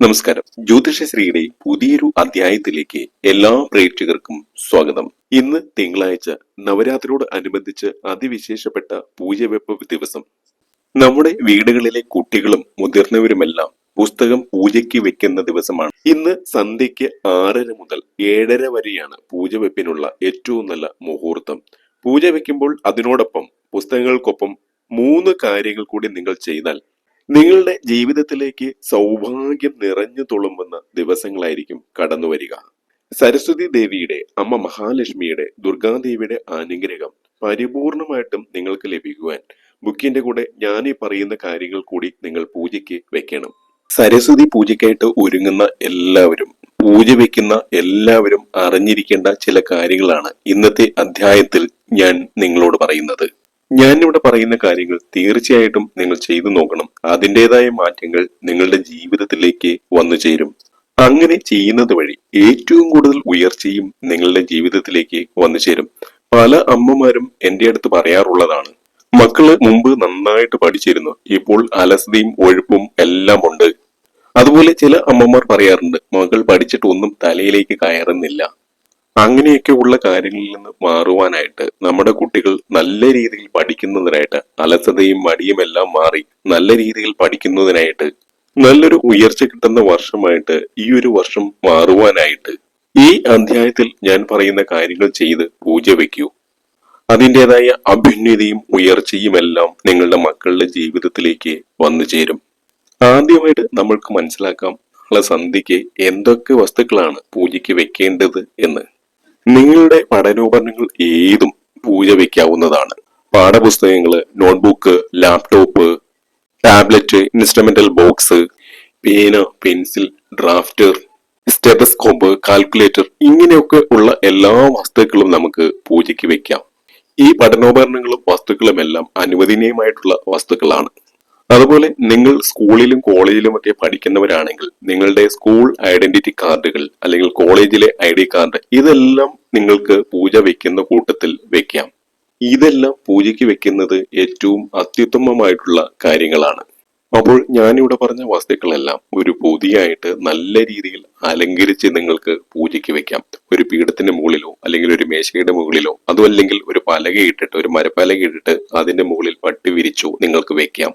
നമസ്കാരം. ജ്യോതിഷശ്രീയുടെ പുതിയൊരു അധ്യായത്തിലേക്ക് എല്ലാ പ്രേക്ഷകർക്കും സ്വാഗതം. ഇന്ന് തിങ്കളാഴ്ച നവരാത്രിയോട് അനുബന്ധിച്ച് അതിവിശേഷപ്പെട്ട പൂജവെപ്പ് ദിവസം. നമ്മുടെ വീടുകളിലെ കുട്ടികളും മുതിർന്നവരുമെല്ലാം പുസ്തകം പൂജയ്ക്ക് വെക്കുന്ന ദിവസമാണ്. ഇന്ന് സന്ധ്യയ്ക്ക് ആറര മുതൽ ഏഴര വരെയാണ് പൂജ വെപ്പിനുള്ള ഏറ്റവും നല്ല മുഹൂർത്തം. പൂജ വെക്കുമ്പോൾ അതിനോടൊപ്പം പുസ്തകങ്ങൾക്കൊപ്പം മൂന്ന് കാര്യങ്ങൾ കൂടി നിങ്ങൾ ചെയ്താൽ നിങ്ങളുടെ ജീവിതത്തിലേക്ക് സൗഭാഗ്യം നിറഞ്ഞു തുളുമ്പുന്ന ദിവസങ്ങളായിരിക്കും കടന്നു വരിക. സരസ്വതി ദേവിയുടെ അമ്മ മഹാലക്ഷ്മിയുടെ ദുർഗാദേവിയുടെ അനുഗ്രഹം പരിപൂർണമായിട്ടും നിങ്ങൾക്ക് ലഭിക്കുവാൻ ബുക്കിന്റെ കൂടെ ഞാൻ ഈ പറയുന്ന കാര്യങ്ങൾ കൂടി നിങ്ങൾ പൂജയ്ക്ക് വെക്കണം. സരസ്വതി പൂജയ്ക്കായിട്ട് ഒരുങ്ങുന്ന എല്ലാവരും പൂജ വെക്കുന്ന എല്ലാവരും അറിഞ്ഞിരിക്കേണ്ട ചില കാര്യങ്ങളാണ് ഇന്നത്തെ അധ്യായത്തിൽ ഞാൻ നിങ്ങളോട് പറയുന്നത്. ഞാൻ ഇവിടെ പറയുന്ന കാര്യങ്ങൾ തീർച്ചയായിട്ടും നിങ്ങൾ ചെയ്തു നോക്കണം. അതിന്റെതായ മാറ്റങ്ങൾ നിങ്ങളുടെ ജീവിതത്തിലേക്ക് വന്നു ചേരും. അങ്ങനെ ചെയ്യുന്നത് വഴി ഏറ്റവും കൂടുതൽ ഉയർച്ചയും നിങ്ങളുടെ ജീവിതത്തിലേക്ക് വന്നു ചേരും. പല അമ്മമാരും എന്റെ അടുത്ത് പറയാറുള്ളതാണ് മക്കൾ മുമ്പ് നന്നായിട്ട് പഠിച്ചിരുന്നു ഇപ്പോൾ അലസതയും ഒഴുപ്പും എല്ലാം ഉണ്ട്. അതുപോലെ ചില അമ്മമാർ പറയാറുണ്ട് മകൾ പഠിച്ചിട്ട് ഒന്നും തലയിലേക്ക് കയറുന്നില്ല. അങ്ങനെയൊക്കെ ഉള്ള കാര്യങ്ങളിൽ നിന്ന് മാറുവാനായിട്ട് നമ്മുടെ കുട്ടികൾ നല്ല രീതിയിൽ പഠിക്കുന്നതിനായിട്ട് അലസതയും മടിയും എല്ലാം മാറി നല്ല രീതിയിൽ പഠിക്കുന്നതിനായിട്ട് നല്ലൊരു ഉയർച്ച കിട്ടുന്ന വർഷമായിട്ട് ഈ ഒരു വർഷം മാറുവാനായിട്ട് ഈ അധ്യായത്തിൽ ഞാൻ പറയുന്ന കാര്യങ്ങൾ ചെയ്ത് പൂജ വയ്ക്കൂ. അതിന്റെതായ അഭ്യുന്നതിയും ഉയർച്ചയും എല്ലാം നിങ്ങളുടെ മക്കളുടെ ജീവിതത്തിലേക്ക് വന്നു ചേരും. ആദ്യമായിട്ട് നമ്മൾക്ക് മനസ്സിലാക്കാം നാളെ സന്ധ്യയ്ക്ക് എന്തൊക്കെ വസ്തുക്കളാണ് പൂജയ്ക്ക് വെക്കേണ്ടത് എന്ന്. നിങ്ങളുടെ പഠനോപകരണങ്ങൾ ഏതും പൂജ വയ്ക്കാവുന്നതാണ് പാഠപുസ്തകങ്ങൾ notebook laptop tablet instrumental box പേന പെൻസിൽ ഡ്രാഫ്റ്റർ സ്റ്റെതസ്കോപ്പ് കാൽക്കുലേറ്റർ ഇങ്ങനെയൊക്കെ ഉള്ള എല്ലാ വസ്തുക്കളും നമുക്ക് പൂജയ്ക്ക് വെക്കാം. ഈ പഠനോപകരണങ്ങളും വസ്തുക്കളും എല്ലാം അനുവദനീയമായിട്ടുള്ള വസ്തുക്കളാണ്. അതുപോലെ നിങ്ങൾ സ്കൂളിലും കോളേജിലും ഒക്കെ പഠിക്കുന്നവരാണെങ്കിൽ നിങ്ങളുടെ സ്കൂൾ ഐഡന്റിറ്റി കാർഡുകൾ അല്ലെങ്കിൽ കോളേജിലെ ഐ ഡി കാർഡ് ഇതെല്ലാം നിങ്ങൾക്ക് പൂജ വെക്കുന്ന കൂട്ടത്തിൽ വെക്കാം. ഇതെല്ലാം പൂജയ്ക്ക് വെക്കുന്നത് ഏറ്റവും അത്യുത്തമമായിട്ടുള്ള കാര്യങ്ങളാണ്. അപ്പോൾ ഞാനിവിടെ പറഞ്ഞ വസ്തുക്കളെല്ലാം ഒരു പൊതിയായിട്ട് നല്ല രീതിയിൽ അലങ്കരിച്ച് നിങ്ങൾക്ക് പൂജയ്ക്ക് വെക്കാം. ഒരു പീഠത്തിന്റെ മുകളിലോ അല്ലെങ്കിൽ ഒരു മേശയുടെ മുകളിലോ അതും അല്ലെങ്കിൽ ഒരു പലക ഇട്ടിട്ട് ഒരു മരപ്പലക ഇട്ടിട്ട് അതിന്റെ മുകളിൽ പട്ടി വിരിച്ചോ നിങ്ങൾക്ക് വെക്കാം.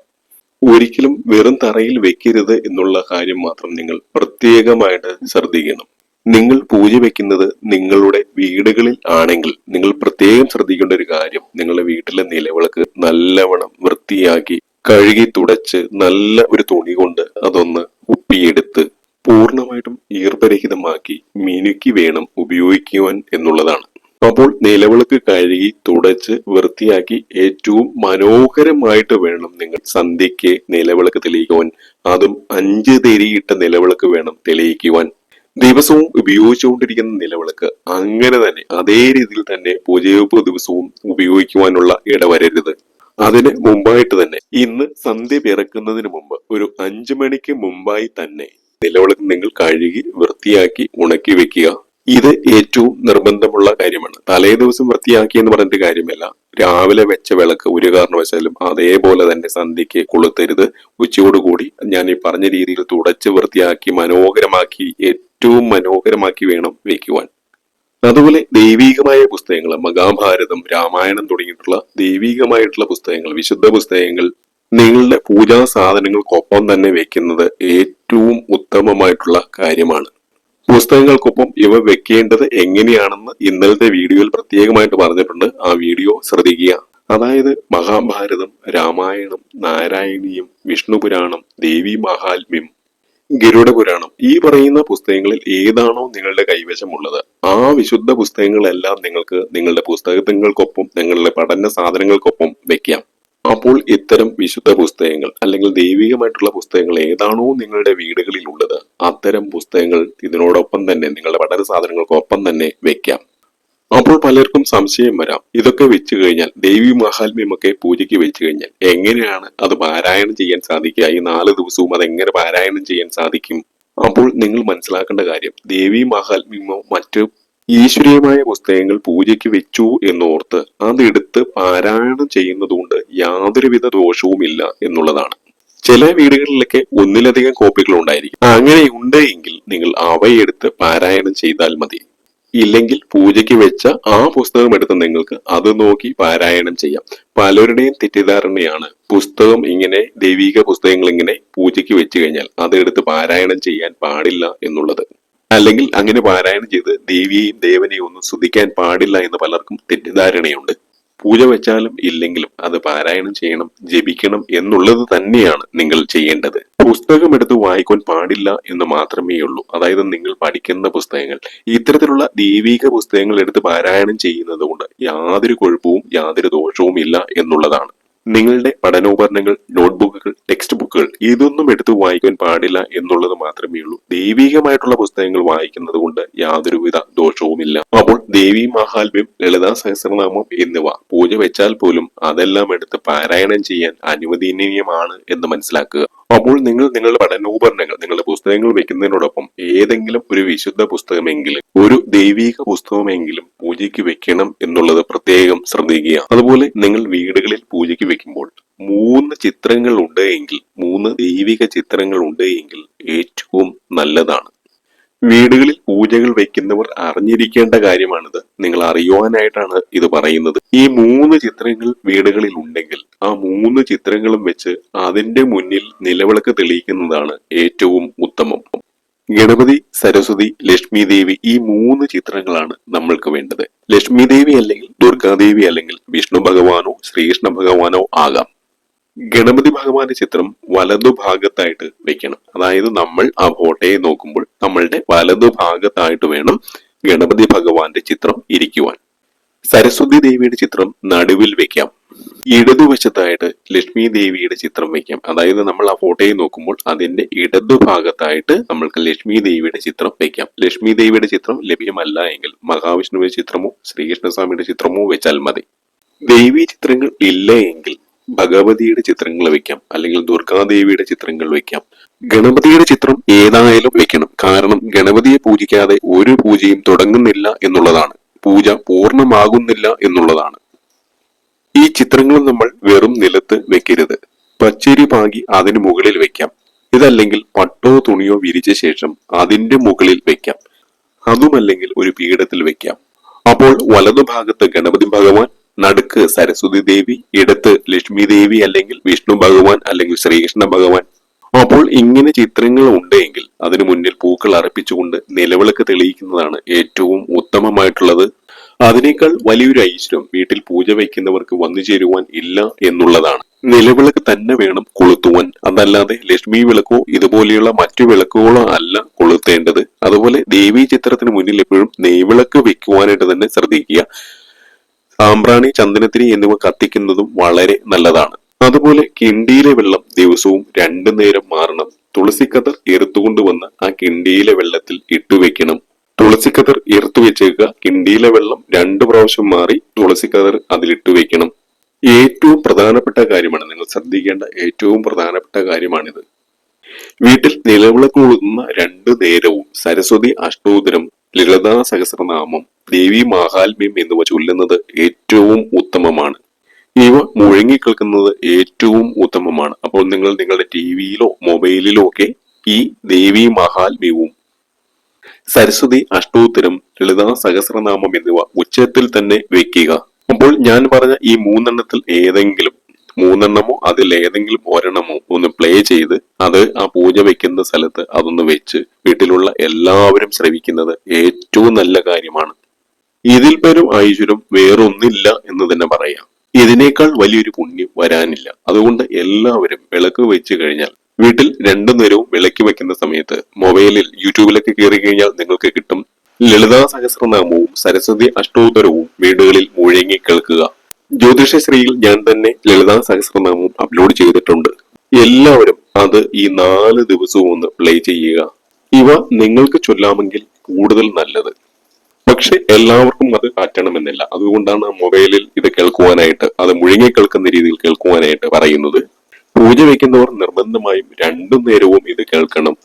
ഒരിക്കലും വെറും തറയിൽ വെക്കരുത് എന്നുള്ള കാര്യം മാത്രം നിങ്ങൾ പ്രത്യേകമായിട്ട് ശ്രദ്ധിക്കണം. നിങ്ങൾ പൂജ വെക്കുന്നത് നിങ്ങളുടെ വീടുകളിൽ ആണെങ്കിൽ നിങ്ങൾ പ്രത്യേകം ശ്രദ്ധിക്കേണ്ട ഒരു കാര്യം നിങ്ങളുടെ വീട്ടിലെ നിലവിളക്ക് നല്ലവണ്ണം വൃത്തിയാക്കി കഴുകി തുടച്ച് നല്ല ഒരു തുണി കൊണ്ട് അതൊന്ന് ഉപ്പിയെടുത്ത് പൂർണമായിട്ടും ഈർപ്പരഹിതമാക്കി മിനുക്കി വേണം ഉപയോഗിക്കുവാൻ എന്നുള്ളതാണ്. അപ്പോൾ നിലവിളക്ക് കഴുകി തുടച്ച് വൃത്തിയാക്കി ഏറ്റവും മനോഹരമായിട്ട് വേണം നിങ്ങൾ സന്ധ്യയ്ക്ക് നിലവിളക്ക് തെളിയിക്കുവാൻ. അതും അഞ്ച് തിരിയിട്ട നിലവിളക്ക് വേണം തെളിയിക്കുവാൻ. ദിവസവും ഉപയോഗിച്ചുകൊണ്ടിരിക്കുന്ന നിലവിളക്ക് അങ്ങനെ തന്നെ അതേ രീതിയിൽ തന്നെ പൂജയോപ്പ് ദിവസവും ഉപയോഗിക്കുവാനുള്ള ഇടവരരുത്. അതിന് മുമ്പായിട്ട് തന്നെ ഇന്ന് സന്ധ്യ പിറക്കുന്നതിന് മുമ്പ് ഒരു അഞ്ചു മണിക്ക് മുമ്പായി തന്നെ നിലവിളക്ക് നിങ്ങൾ കഴുകി വൃത്തിയാക്കി ഉണക്കി വെക്കുക. ഇത് ഏറ്റവും നിർബന്ധമുള്ള കാര്യമാണ്. തലേ ദിവസം വൃത്തിയാക്കി എന്ന് പറഞ്ഞിട്ട് കാര്യമല്ല. രാവിലെ വെച്ച വിളക്ക് ഒരു കാരണവശാലും അതേപോലെ തന്നെ സന്ധ്യയ്ക്ക് കൊളുത്തരുത്. ഉച്ചയോടുകൂടി ഞാൻ ഈ പറഞ്ഞ രീതിയിൽ തുടച്ച് വൃത്തിയാക്കി മനോഹരമാക്കി ഏറ്റവും മനോഹരമാക്കി വേണം വയ്ക്കുവാൻ അതുപോലെ ദൈവീകമായ പുസ്തകങ്ങൾ മഹാഭാരതം രാമായണം തുടങ്ങിയിട്ടുള്ള ദൈവീകമായിട്ടുള്ള പുസ്തകങ്ങൾ വിശുദ്ധ പുസ്തകങ്ങൾ നിങ്ങളുടെ പൂജാ സാധനങ്ങൾക്കൊപ്പം തന്നെ വെക്കുന്നത് ഏറ്റവും ഉത്തമമായിട്ടുള്ള കാര്യമാണ്. പുസ്തകങ്ങൾക്കൊപ്പം ഇവ വെക്കേണ്ടത് എങ്ങനെയാണെന്ന് ഇന്നലത്തെ വീഡിയോയിൽ പ്രത്യേകമായിട്ട് പറഞ്ഞിട്ടുണ്ട്. ആ വീഡിയോ ശ്രദ്ധിക്കുക. അതായത് മഹാഭാരതം രാമായണം നാരായണീയം വിഷ്ണു പുരാണം ദേവി മഹാത്മ്യം ഗരുഡ പുരാണം ഈ പറയുന്ന പുസ്തകങ്ങളിൽ ഏതാണോ നിങ്ങളുടെ കൈവശമുള്ളത്. ആ വിശുദ്ധ പുസ്തകങ്ങളെല്ലാം നിങ്ങൾക്ക് നിങ്ങളുടെ പുസ്തകങ്ങൾക്കൊപ്പം നിങ്ങളുടെ പഠന സാധനങ്ങൾക്കൊപ്പം വെക്കാം. അപ്പോൾ ഇത്തരം വിശുദ്ധ പുസ്തകങ്ങൾ അല്ലെങ്കിൽ ദൈവികമായിട്ടുള്ള പുസ്തകങ്ങൾ ഏതാണോ നിങ്ങളുടെ വീടുകളിൽ ഉള്ളത് അത്തരം പുസ്തകങ്ങൾ ഇതിനോടൊപ്പം തന്നെ നിങ്ങളുടെ പഠന സാധനങ്ങൾക്കൊപ്പം തന്നെ വെക്കാം. അപ്പോൾ പലർക്കും സംശയം വരാം. ഇതൊക്കെ വെച്ചു കഴിഞ്ഞാൽ ദേവി മഹാത്മ്യമൊക്കെ പൂജയ്ക്ക് വെച്ചു കഴിഞ്ഞാൽ എങ്ങനെയാണ് അത് പാരായണം ചെയ്യാൻ സാധിക്കുക? ഈ നാല് ദിവസവും അത് എങ്ങനെ പാരായണം ചെയ്യാൻ സാധിക്കും? അപ്പോൾ നിങ്ങൾ മനസ്സിലാക്കേണ്ട കാര്യം ദേവി മഹാത്മ്യമോ മറ്റ് ഈശ്വരീയമായ പുസ്തകങ്ങൾ പൂജയ്ക്ക് വെച്ചു എന്നോർത്ത് അതെടുത്ത് പാരായണം ചെയ്യുന്നതുകൊണ്ട് യാതൊരുവിധ ദോഷവുമില്ല എന്നുള്ളതാണ്. ചില വീടുകളിലൊക്കെ ഒന്നിലധികം കോപ്പികൾ ഉണ്ടായിരിക്കും. അങ്ങനെ ഉണ്ട് എങ്കിൽ നിങ്ങൾ അവയെടുത്ത് പാരായണം ചെയ്താൽ മതി. ഇല്ലെങ്കിൽ പൂജയ്ക്ക് വെച്ച ആ പുസ്തകം എടുത്ത് നിങ്ങൾക്ക് അത് നോക്കി പാരായണം ചെയ്യാം. പലരുടെയും തെറ്റിദ്ധാരണയാണ് പുസ്തകം ഇങ്ങനെ ദൈവിക പുസ്തകങ്ങൾ ഇങ്ങനെ പൂജയ്ക്ക് വെച്ച് കഴിഞ്ഞാൽ അതെടുത്ത് പാരായണം ചെയ്യാൻ പാടില്ല എന്നുള്ളത്. അല്ലെങ്കിൽ അങ്ങനെ പാരായണം ചെയ്ത് ദേവിയെയും ദേവനെയും ഒന്നും സ്തുതിക്കാൻ പാടില്ല എന്ന് പലർക്കും തെറ്റിദ്ധാരണയുണ്ട്. പൂജ വെച്ചാലും ഇല്ലെങ്കിലും അത് പാരായണം ചെയ്യണം ജപിക്കണം എന്നുള്ളത് തന്നെയാണ് നിങ്ങൾ ചെയ്യേണ്ടത്. പുസ്തകം എടുത്ത് വായിക്കാൻ പാടില്ല എന്ന് മാത്രമേ ഉള്ളൂ. അതായത് നിങ്ങൾ പഠിക്കുന്ന പുസ്തകങ്ങൾ. ഇത്തരത്തിലുള്ള ദൈവിക പുസ്തകങ്ങൾ എടുത്ത് പാരായണം ചെയ്യുന്നത് കൊണ്ട് യാതൊരു കുഴപ്പവും യാതൊരു ദോഷവും ഇല്ല എന്നുള്ളതാണ്. നിങ്ങളുടെ പഠനോപകരണങ്ങൾ നോട്ട്ബുക്കുകൾ ടെക്സ്റ്റ് ബുക്കുകൾ ഇതൊന്നും എടുത്ത് വായിക്കാൻ പാടില്ല എന്നുള്ളത് മാത്രമേ ഉള്ളൂ. ദൈവികമായിട്ടുള്ള പുസ്തകങ്ങൾ വായിക്കുന്നത് കൊണ്ട് യാതൊരുവിധ ദോഷവുമില്ല. അപ്പോൾ ദേവി മഹാത്മ്യം ലളിതാ സഹസ്രനാമം എന്നിവ പൂജ വെച്ചാൽ പോലും അതെല്ലാം എടുത്ത് പാരായണം ചെയ്യാൻ അനുവദനീയമാണ് എന്ന് മനസ്സിലാക്കുക. അപ്പോൾ നിങ്ങൾ നിങ്ങളുടെ പഠനോപകരണങ്ങൾ നിങ്ങളുടെ പുസ്തകങ്ങൾ വെക്കുന്നതിനോടൊപ്പം ഏതെങ്കിലും ഒരു വിശുദ്ധ പുസ്തകമെങ്കിലും ഒരു ദൈവിക പുസ്തകമെങ്കിലും പൂജയ്ക്ക് വെക്കണം എന്നുള്ളത് പ്രത്യേകം ശ്രദ്ധിക്കുക അതുപോലെ നിങ്ങൾ വീടുകളിൽ പൂജയ്ക്ക് വെക്കുമ്പോൾ മൂന്ന് ചിത്രങ്ങൾ ഉണ്ട് എങ്കിൽ മൂന്ന് ദൈവിക ചിത്രങ്ങൾ ഉണ്ട് എങ്കിൽ ഏറ്റവും നല്ലതാണ്. വീടുകളിൽ പൂജകൾ വെക്കുന്നവർ അറിഞ്ഞിരിക്കേണ്ട കാര്യമാണിത്. നിങ്ങൾ അറിയുവാനായിട്ടാണ് ഇത് പറയുന്നത്. ഈ മൂന്ന് ചിത്രങ്ങൾ വീടുകളിൽ ഉണ്ടെങ്കിൽ ആ മൂന്ന് ചിത്രങ്ങളും വെച്ച് അതിന്റെ മുന്നിൽ നിലവിളക്ക് തെളിയിക്കുന്നതാണ് ഏറ്റവും ഉത്തമം. ഗണപതി സരസ്വതി ലക്ഷ്മി ദേവി ഈ മൂന്ന് ചിത്രങ്ങളാണ് നമ്മൾക്ക് വേണ്ടത്. ലക്ഷ്മി ദേവി അല്ലെങ്കിൽ ദുർഗാദേവി അല്ലെങ്കിൽ വിഷ്ണു ഭഗവാനോ ശ്രീകൃഷ്ണ ഭഗവാനോ ആകാം. ഗണപതി ഭഗവാന്റെ ചിത്രം വലതുഭാഗത്തായിട്ട് വെക്കണം. അതായത് നമ്മൾ ആ ഫോട്ടോയെ നോക്കുമ്പോൾ നമ്മളുടെ വലതുഭാഗത്തായിട്ട് വേണം ഗണപതി ഭഗവാന്റെ ചിത്രം ഇരിക്കുവാൻ. സരസ്വതി ദേവിയുടെ ചിത്രം നടുവിൽ വെക്കാം. ഇടതുവശത്തായിട്ട് ലക്ഷ്മി ദേവിയുടെ ചിത്രം വെക്കാം. അതായത് നമ്മൾ ആ ഫോട്ടോയെ നോക്കുമ്പോൾ അതിന്റെ ഇടതുഭാഗത്തായിട്ട് നമ്മൾക്ക് ലക്ഷ്മി ദേവിയുടെ ചിത്രം വെക്കാം. ലക്ഷ്മി ദേവിയുടെ ചിത്രം ലഭ്യമല്ല എങ്കിൽ മഹാവിഷ്ണുവിന്റെ ചിത്രമോ ശ്രീകൃഷ്ണസ്വാമിയുടെ ചിത്രമോ വെച്ചാൽ മതി. ദേവി ചിത്രങ്ങൾ ഇല്ല എങ്കിൽ ഭഗവതിയുടെ ചിത്രങ്ങൾ വെക്കാം. അല്ലെങ്കിൽ ദുർഗാദേവിയുടെ ചിത്രങ്ങൾ വെക്കാം. ഗണപതിയുടെ ചിത്രം ഏതായാലും വെക്കണം. കാരണം ഗണപതിയെ പൂജിക്കാതെ ഒരു പൂജയും തുടങ്ങുന്നില്ല എന്നുള്ളതാണ്. പൂജ പൂർണമാകുന്നില്ല എന്നുള്ളതാണ്. ഈ ചിത്രങ്ങൾ നമ്മൾ വെറും നിലത്ത് വെക്കരുത്. പച്ചരി പാകി അതിന് മുകളിൽ വെക്കാം. ഇതല്ലെങ്കിൽ പട്ടോ തുണിയോ വിരിച്ച ശേഷം അതിന്റെ മുകളിൽ വെക്കാം. അതുമല്ലെങ്കിൽ ഒരു പീഠത്തിൽ വെക്കാം. അപ്പോൾ വലതുഭാഗത്ത് ഗണപതി ഭഗവാൻ നടുക്ക് സരസ്വതി ദേവി ഇടത്ത് ലക്ഷ്മി ദേവി അല്ലെങ്കിൽ വിഷ്ണു ഭഗവാൻ അല്ലെങ്കിൽ ശ്രീകൃഷ്ണ ഭഗവാൻ അപ്പോൾ ഇങ്ങനെ ചിത്രങ്ങൾ ഉണ്ടെങ്കിൽ അതിനു മുന്നിൽ പൂക്കൾ അർപ്പിച്ചുകൊണ്ട് നിലവിളക്ക് തെളിയിക്കുന്നതാണ് ഏറ്റവും ഉത്തമമായിട്ടുള്ളത്. അതിനേക്കാൾ വലിയൊരു ഐശ്വര്യം വീട്ടിൽ പൂജ വയ്ക്കുന്നവർക്ക് വന്നു ചേരുവാൻ ഇല്ല എന്നുള്ളതാണ്. നിലവിളക്ക് തന്നെ വേണം കൊളുത്തുവാൻ. അതല്ലാതെ ലക്ഷ്മി വിളക്കോ ഇതുപോലെയുള്ള മറ്റു വിളക്കുകളോ അല്ല കൊളുത്തേണ്ടത്. അതുപോലെ ദേവീ ചിത്രത്തിന് മുന്നിൽ എപ്പോഴും നെയ്വിളക്ക് വെക്കുവാനായിട്ട് തന്നെ ശ്രദ്ധിക്കുക. സാമ്പ്രാണി ചന്ദനത്തിരി എന്നിവ കത്തിക്കുന്നതും വളരെ നല്ലതാണ്. അതുപോലെ കിണ്ടിയിലെ വെള്ളം ദിവസവും രണ്ടു നേരം മാറണം. തുളസിക്കതർ എറുത്തുകൊണ്ടുവന്ന് ആ കിണ്ടിയിലെ വെള്ളത്തിൽ ഇട്ടുവെക്കണം തുളസിക്കതർ എറുത്തു വെച്ചേക്കുക. കിണ്ടിയിലെ വെള്ളം രണ്ടു പ്രാവശ്യം മാറി തുളസിക്കതർ അതിലിട്ട് വെക്കണം. ഏറ്റവും പ്രധാനപ്പെട്ട കാര്യമാണ് നിങ്ങൾ ശ്രദ്ധിക്കേണ്ട ഏറ്റവും പ്രധാനപ്പെട്ട കാര്യമാണിത്. വീട്ടിൽ നിലവിളക്ക് കൊളുത്തുന്ന രണ്ടു നേരവും സരസ്വതി അഷ്ടോദരം ലളിതാ സഹസ്രനാമം ദേവി മാഹാത്മ്യം എന്നിവ ചൊല്ലുന്നത് ഏറ്റവും ഉത്തമമാണ്. ഇവ മുഴങ്ങിക്കേൾക്കുന്നത് ഏറ്റവും ഉത്തമമാണ്. അപ്പോൾ നിങ്ങൾ നിങ്ങളുടെ ടി വിയിലോ മൊബൈലിലോ ഒക്കെ ഈ ദേവി മഹാത്മ്യവും സരസ്വതി അഷ്ടോത്തരം ലളിതാ സഹസ്രനാമം എന്നിവ ഉച്ചത്തിൽ തന്നെ വെക്കുക. അപ്പോൾ ഞാൻ പറഞ്ഞ ഈ മൂന്നെണ്ണത്തിൽ ഏതെങ്കിലും മൂന്നെണ്ണമോ അതിൽ ഏതെങ്കിലും ഒരെണ്ണമോ ഒന്ന് പ്ലേ ചെയ്ത് അത് ആ പൂജ വെക്കുന്ന സ്ഥലത്ത് അതൊന്ന് വെച്ച് വീട്ടിലുള്ള എല്ലാവരും ശ്രവിക്കുന്നത് ഏറ്റവും നല്ല കാര്യമാണ്. ഇതിൽ പേരും ഐശ്വര്യം വേറൊന്നില്ല എന്ന് തന്നെ പറയാം. ഇതിനേക്കാൾ വലിയൊരു പുണ്യം വരാനില്ല. അതുകൊണ്ട് എല്ലാവരും വിളക്ക് വെച്ച് കഴിഞ്ഞാൽ വീട്ടിൽ രണ്ടു നേരവും വിളക്ക് വെക്കുന്ന സമയത്ത് മൊബൈലിൽ യൂട്യൂബിലൊക്കെ കയറി കഴിഞ്ഞാൽ നിങ്ങൾക്ക് കിട്ടും ലളിതാ സഹസ്രനാമവും സരസ്വതി അഷ്ടോത്തരവും വീടുകളിൽ മുഴങ്ങി കേൾക്കുക. ജ്യോതിഷശ്രീയിൽ ഞാൻ തന്നെ ലളിതാ സഹസ്രനാമവും അപ്ലോഡ് ചെയ്തിട്ടുണ്ട്. എല്ലാവരും അത് ഈ നാല് ദിവസവും ഒന്ന് പ്ലേ ചെയ്യുക. ഇവ നിങ്ങൾക്ക് ചൊല്ലാമെങ്കിൽ കൂടുതൽ നല്ലത്. പക്ഷെ എല്ലാവർക്കും അത് കാറ്റണമെന്നില്ല അതുകൊണ്ടാണ് മൊബൈലിൽ ഇത് കേൾക്കുവാനായിട്ട് അത് മുഴുങ്ങി കേൾക്കുന്ന രീതിയിൽ കേൾക്കുവാനായിട്ട് പറയുന്നത്. പൂജ വയ്ക്കുന്നവർ നിർബന്ധമായും രണ്ടു നേരവും ഇത് കേൾക്കണം.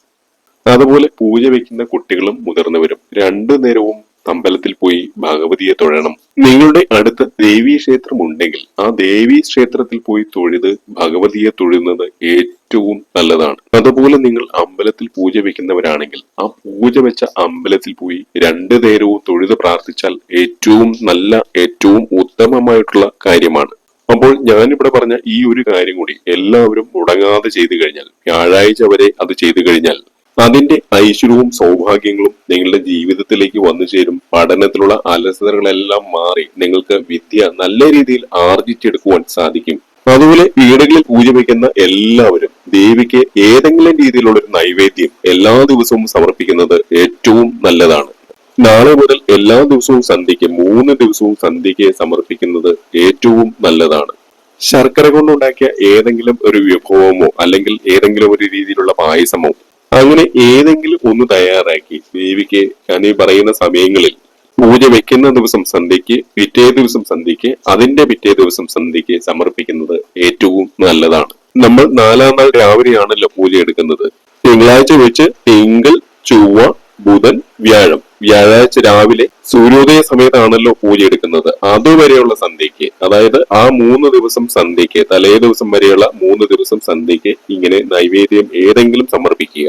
അതുപോലെ പൂജ വയ്ക്കുന്ന കുട്ടികളും മുതിർന്നവരും രണ്ടു നേരവും അമ്പലത്തിൽ പോയി ഭഗവതിയെ തൊഴണം. നിങ്ങളുടെ അടുത്ത് ദേവീ ക്ഷേത്രം ഉണ്ടെങ്കിൽ ആ ദേവീ ക്ഷേത്രത്തിൽ പോയി തൊഴുത് ഭഗവതിയെ തൊഴുന്നത് ഏറ്റവും നല്ലതാണ്. അതുപോലെ നിങ്ങൾ അമ്പലത്തിൽ പൂജ വെക്കുന്നവരാണെങ്കിൽ ആ പൂജ വെച്ച അമ്പലത്തിൽ പോയി രണ്ടു നേരവും തൊഴുത് പ്രാർത്ഥിച്ചാൽ ഏറ്റവും നല്ല ഏറ്റവും ഉത്തമമായിട്ടുള്ള കാര്യമാണ്. അപ്പോൾ ഞാനിവിടെ പറഞ്ഞ ഈ ഒരു കാര്യം കൂടി എല്ലാവരും മുടങ്ങാതെ ചെയ്തു കഴിഞ്ഞാൽ വ്യാഴാഴ്ച വരെ അത് ചെയ്തു കഴിഞ്ഞാൽ അതിന്റെ ഐശ്വര്യവും സൗഭാഗ്യങ്ങളും നിങ്ങളുടെ ജീവിതത്തിലേക്ക് വന്നു ചേരും. പഠനത്തിലുള്ള അലസതകളെല്ലാം മാറി നിങ്ങൾക്ക് വിദ്യ നല്ല രീതിയിൽ ആർജിച്ചെടുക്കുവാൻ സാധിക്കും. അതുപോലെ വീടുകളിൽ പൂജ വയ്ക്കുന്ന എല്ലാവരും ദേവിക്ക് ഏതെങ്കിലും രീതിയിലുള്ള ഒരു നൈവേദ്യം എല്ലാ ദിവസവും സമർപ്പിക്കുന്നത് ഏറ്റവും നല്ലതാണ്. നാളെ മുതൽ എല്ലാ ദിവസവും സന്ധ്യയ്ക്ക് മൂന്ന് ദിവസവും സന്ധ്യയ്ക്ക് സമർപ്പിക്കുന്നത് ഏറ്റവും നല്ലതാണ്. ശർക്കര കൊണ്ടുണ്ടാക്കിയ ഏതെങ്കിലും ഒരു വിഭവമോ അല്ലെങ്കിൽ ഏതെങ്കിലും ഒരു രീതിയിലുള്ള പായസമോ അങ്ങനെ ഏതെങ്കിലും ഒന്ന് തയ്യാറാക്കി ദേവിക്ക് ഞാനീ പറയുന്ന സമയങ്ങളിൽ പൂജ വെക്കുന്ന ദിവസം സന്ധ്യയ്ക്ക് പിറ്റേ ദിവസം സന്ധ്യയ്ക്ക് അതിന്റെ പിറ്റേ ദിവസം സന്ധ്യയ്ക്ക് സമർപ്പിക്കുന്നത് ഏറ്റവും നല്ലതാണ്. നമ്മൾ നാലാം നാൾ രാവിലെയാണല്ലോ പൂജ എടുക്കുന്നത്. തിങ്കളാഴ്ച വെച്ച് തിങ്കൾ ചൊവ്വ ബുധൻ വ്യാഴം. വ്യാഴാഴ്ച രാവിലെ സൂര്യോദയ സമയത്താണല്ലോ പൂജ എടുക്കുന്നത്. അതുവരെയുള്ള സന്ധ്യയ്ക്ക് അതായത് ആ മൂന്ന് ദിവസം സന്ധ്യയ്ക്ക് തലേ ദിവസം വരെയുള്ള മൂന്ന് ദിവസം സന്ധ്യയ്ക്ക് ഇങ്ങനെ നൈവേദ്യം ഏതെങ്കിലും സമർപ്പിക്കുക.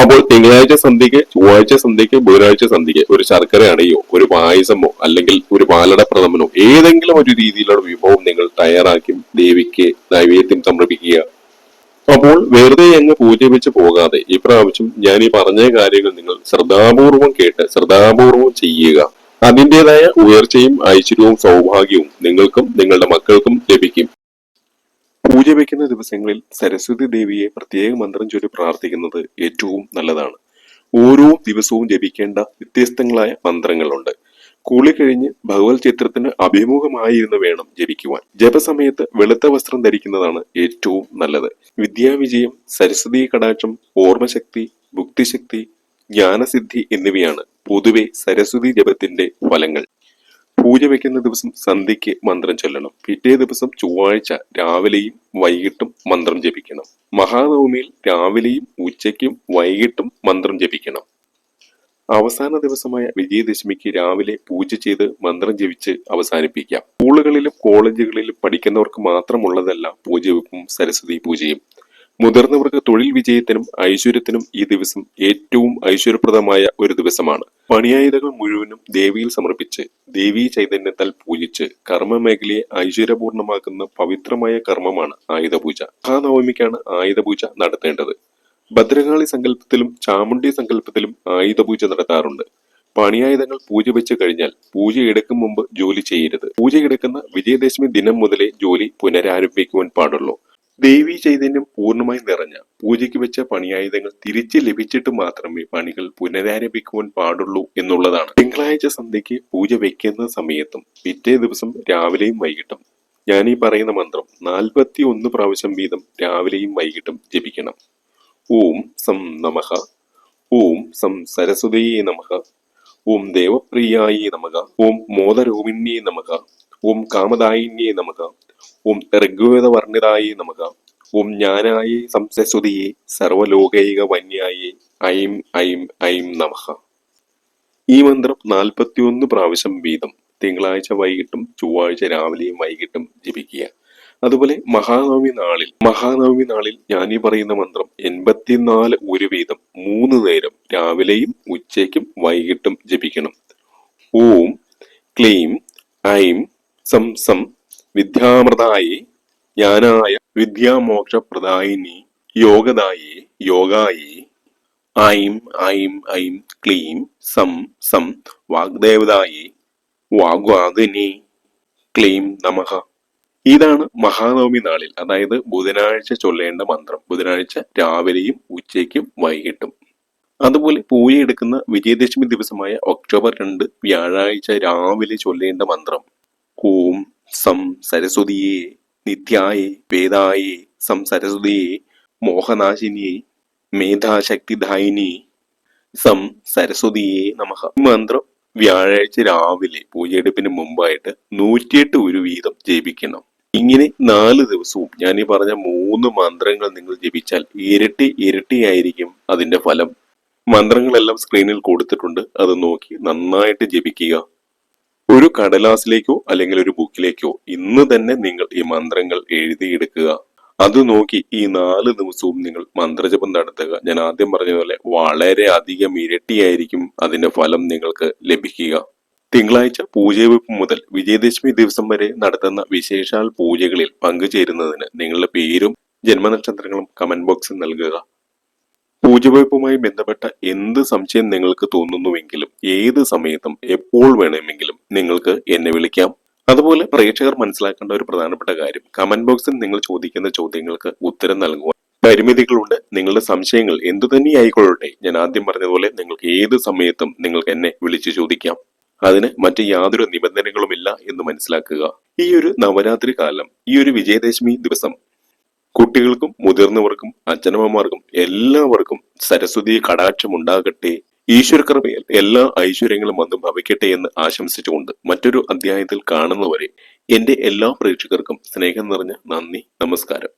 അപ്പോൾ തിങ്കളാഴ്ച സന്ധ്യയ്ക്ക് ചൊവ്വാഴ്ച സന്ധ്യയ്ക്ക് ബുധനാഴ്ച സന്ധ്യയ്ക്ക് ഒരു ശർക്കര അണയോ ഒരു പായസമോ അല്ലെങ്കിൽ ഒരു പാലട പ്രഥമനോ ഏതെങ്കിലും ഒരു രീതിയിലുള്ള വിഭവം നിങ്ങൾ തയ്യാറാക്കി ദേവിക്ക് നൈവേദ്യം സമർപ്പിക്കുക. അപ്പോൾ വെറുതെ അങ്ങ് പൂജ വെച്ച് പോകാതെ ഇപ്രാവശ്യം ഞാൻ ഈ പറഞ്ഞ കാര്യങ്ങൾ നിങ്ങൾ ശ്രദ്ധാപൂർവം കേട്ട് ശ്രദ്ധാപൂർവം ചെയ്യുക. അതിന്റെതായ ഉയർച്ചയും ഐശ്വര്യവും സൗഭാഗ്യവും നിങ്ങൾക്കും നിങ്ങളുടെ മക്കൾക്കും ലഭിക്കും. പൂജ വയ്ക്കുന്ന ദിവസങ്ങളിൽ സരസ്വതി ദേവിയെ പ്രത്യേക മന്ത്രം ചൊല്ലി പ്രാർത്ഥിക്കുന്നത് ഏറ്റവും നല്ലതാണ്. ഓരോ ദിവസവും ജപിക്കേണ്ട വ്യത്യസ്തങ്ങളായ മന്ത്രങ്ങളുണ്ട്. കൂളി കഴിഞ്ഞ് ഭഗവത് ചിത്രത്തിന് അഭിമുഖമായിരുന്ന് വേണം ജപിക്കുവാൻ. ജപസമയത്ത് വെളുത്ത വസ്ത്രം ധരിക്കുന്നതാണ് ഏറ്റവും നല്ലത്. വിദ്യാവിജയം സരസ്വതി കടാക്ഷം ഓർമ്മശക്തി ബുദ്ധിശക്തി ജ്ഞാനസിദ്ധി എന്നിവയാണ് പൊതുവെ സരസ്വതി ജപത്തിന്റെ ഫലങ്ങൾ. പൂജ വെക്കുന്ന ദിവസം സന്ധ്യയ്ക്ക് മന്ത്രം ചൊല്ലണം. പിറ്റേ ദിവസം ചൊവ്വാഴ്ച രാവിലെയും വൈകിട്ടും മന്ത്രം ജപിക്കണം. മഹാനവമിയിൽ രാവിലെയും ഉച്ചയ്ക്കും വൈകിട്ടും മന്ത്രം ജപിക്കണം. അവസാന ദിവസമായ വിജയദശമിക്ക് രാവിലെ പൂജ ചെയ്ത് മന്ത്രം ജപിച്ച് അവസാനിപ്പിക്കാം. സ്കൂളുകളിലും കോളേജുകളിലും പഠിക്കുന്നവർക്ക് മാത്രമുള്ളതല്ല പൂജവെപ്പും സരസ്വതി പൂജയും. മുതിർന്നവർക്ക് തൊഴിൽ വിജയത്തിനും ഐശ്വര്യത്തിനും ഈ ദിവസം ഏറ്റവും ഐശ്വര്യപ്രദമായ ഒരു ദിവസമാണ്. പണിയായുധങ്ങൾ മുഴുവനും ദേവിയിൽ സമർപ്പിച്ച് ദേവീ ചൈതന്യത്താൽ പൂജിച്ച് കർമ്മ മേഖലയെ ഐശ്വര്യപൂർണമാക്കുന്ന പവിത്രമായ കർമ്മമാണ് ആയുധപൂജ. മഹാനവമിക്കാണ് ആയുധപൂജ നടത്തേണ്ടത്. ഭദ്രകാളി സങ്കല്പത്തിലും ചാമുണ്ഡി സങ്കല്പത്തിലും ആയുധപൂജ നടത്താറുണ്ട്. പണിയായുധങ്ങൾ പൂജ വെച്ച് കഴിഞ്ഞാൽ പൂജ എടുക്കും മുമ്പ് ജോലി ചെയ്യരുത്. പൂജ എടുക്കുന്ന വിജയദശമി ദിനം മുതലേ ജോലി പുനരാരംഭിക്കുവാൻ പാടുള്ളൂ. ദേവി ചൈതന്യം പൂർണമായി നിറഞ്ഞ പൂജയ്ക്ക് വെച്ച പണിയായുധങ്ങൾ തിരിച്ച് ലഭിച്ചിട്ട് മാത്രമേ പണികൾ പുനരാരംഭിക്കുവാൻ പാടുള്ളൂ എന്നുള്ളതാണ്. തിങ്കളാഴ്ച സന്ധ്യയ്ക്ക് പൂജ വയ്ക്കുന്ന സമയത്തും പിറ്റേ ദിവസം രാവിലെയും വൈകിട്ടും ഞാൻ ഈ പറയുന്ന മന്ത്രം നാൽപ്പത്തി ഒന്ന് പ്രാവശ്യം വീതം രാവിലെയും വൈകിട്ടും ജപിക്കണം. ഓം സം നമഃ. ഓം സം സരസ്വതിയെ നമഃ. ഓം ദേവപ്രിയായേ നമഃ. ഓം മോദരോമിണ്യേ നമഃ. ഓം കാമദായിന്യേ നമഃ. ഓം ഋഗ്വേദ വർണിതായി നമുക്ക് ഓം ജ്ഞാനായി സംസസ്വതിയേ സർവലോകൈക വന്യായി. ഐം ഐം ഐം നമഃ. ഈ മന്ത്രം നാൽപ്പത്തിയൊന്ന് പ്രാവശ്യം വീതം. തിങ്കളാഴ്ച വൈകിട്ടും ചൊവ്വാഴ്ച രാവിലെയും വൈകിട്ടും ജപിക്കുക. അതുപോലെ മഹാനവമി നാളിൽ മഹാനവമി നാളിൽ ഞാൻ ഈ പറയുന്ന മന്ത്രം എൺപത്തിനാല് ഒരു വീതം മൂന്ന് നേരം രാവിലെയും ഉച്ചയ്ക്കും വൈകിട്ടും ജപിക്കണം. ഓം ക്ലീം ഐം സം സം വിദ്യാമൃതായി ജ്ഞാനായ വിദ്യാമോക്ഷപ്രദായിനി യോഗദായി യോഗായി. ഐം ഐം ഐം ക്ലീം സം സം. വാഗ്ദേവതായി വാഗ്വാദിനി. ക്ലീം നമഹ ഇതാണ് മഹാനവമി നാളിൽ അതായത് ബുധനാഴ്ച ചൊല്ലേണ്ട മന്ത്രം. ബുധനാഴ്ച രാവിലെയും ഉച്ചയ്ക്കും വൈകിട്ടും. അതുപോലെ പൂജയെടുക്കുന്ന വിജയദശമി ദിവസമായ ഒക്ടോബർ രണ്ട് വ്യാഴാഴ്ച രാവിലെ ചൊല്ലേണ്ട മന്ത്രം. ഓം സം സരസ്വതിയെ നിത്യായേ വേദായേ സം സരസ്വതിയെ മോഹനാശിനിയെ മേധാശക്തിദായിനി സം സരസ്വതിയെ നമഹ മന്ത്രം വ്യാഴാഴ്ച രാവിലെ പൂജയെടുപ്പിന് മുമ്പായിട്ട് നൂറ്റിയെട്ട് ഒരു വീതം ജപിക്കണം. ഇങ്ങനെ നാല് ദിവസവും ഞാൻ ഈ പറഞ്ഞ മൂന്ന് മന്ത്രങ്ങൾ നിങ്ങൾ ജപിച്ചാൽ ഇരട്ടി ഇരട്ടിയായിരിക്കും അതിന്റെ ഫലം. മന്ത്രങ്ങളെല്ലാം സ്ക്രീനിൽ കൊടുത്തിട്ടുണ്ട്. അത് നോക്കി നന്നായിട്ട് ജപിക്കുക. ഒരു കടലാസിലേക്കോ അല്ലെങ്കിൽ ഒരു ബുക്കിലേക്കോ ഇന്ന് തന്നെ നിങ്ങൾ ഈ മന്ത്രങ്ങൾ എഴുതിയെടുക്കുക. അത് നോക്കി ഈ നാല് ദിവസവും നിങ്ങൾ മന്ത്രജപം നടത്തുക. ഞാൻ ആദ്യം പറഞ്ഞതുപോലെ വളരെ അധികം ഇരട്ടിയായിരിക്കും അതിന്റെ ഫലം നിങ്ങൾക്ക് ലഭിക്കുക. തിങ്കളാഴ്ച പൂജവെപ്പ് മുതൽ വിജയദശമി ദിവസം വരെ നടത്തുന്ന വിശേഷാൽ പൂജകളിൽ പങ്കുചേരുന്നതിന് നിങ്ങളുടെ പേരും ജന്മനക്ഷത്രങ്ങളും കമന്റ് ബോക്സിൽ നൽകുക. പൂജവെപ്പുമായി ബന്ധപ്പെട്ട എന്ത് സംശയം നിങ്ങൾക്ക് തോന്നുന്നുവെങ്കിലും ഏത് സമയത്തും എപ്പോൾ വേണമെങ്കിലും നിങ്ങൾക്ക് എന്നെ വിളിക്കാം. അതുപോലെ പ്രേക്ഷകർ മനസ്സിലാക്കേണ്ട ഒരു പ്രധാനപ്പെട്ട കാര്യം കമന്റ് ബോക്സിൽ നിങ്ങൾ ചോദിക്കുന്ന ചോദ്യങ്ങൾക്ക് ഉത്തരം നൽകുവാൻ പരിമിതികളുണ്ട്. നിങ്ങളുടെ സംശയങ്ങൾ എന്തു തന്നെ ആയിക്കൊള്ളട്ടെ ഞാൻ ആദ്യം പറഞ്ഞതുപോലെ നിങ്ങൾക്ക് ഏത് സമയത്തും നിങ്ങൾക്ക് എന്നെ വിളിച്ചു ചോദിക്കാം. അതിന് മറ്റ് യാതൊരു നിബന്ധനകളുമില്ല എന്ന് മനസ്സിലാക്കുക. ഈ ഒരു നവരാത്രി കാലം ഈ ഒരു വിജയദശമി ദിവസം കുട്ടികൾക്കും മുതിർന്നവർക്കും അച്ഛനമ്മമാർക്കും എല്ലാവർക്കും സരസ്വതി കടാക്ഷം ഉണ്ടാകട്ടെ. ഈശ്വരകൃപയിൽ എല്ലാ ഐശ്വര്യങ്ങളും വന്ന് ഭവിക്കട്ടെ എന്ന് ആശംസിച്ചുകൊണ്ട് മറ്റൊരു അധ്യായത്തിൽ കാണുന്നവരെ എന്റെ എല്ലാ പ്രേക്ഷകർക്കും സ്നേഹം നിറഞ്ഞ നന്ദി നമസ്കാരം.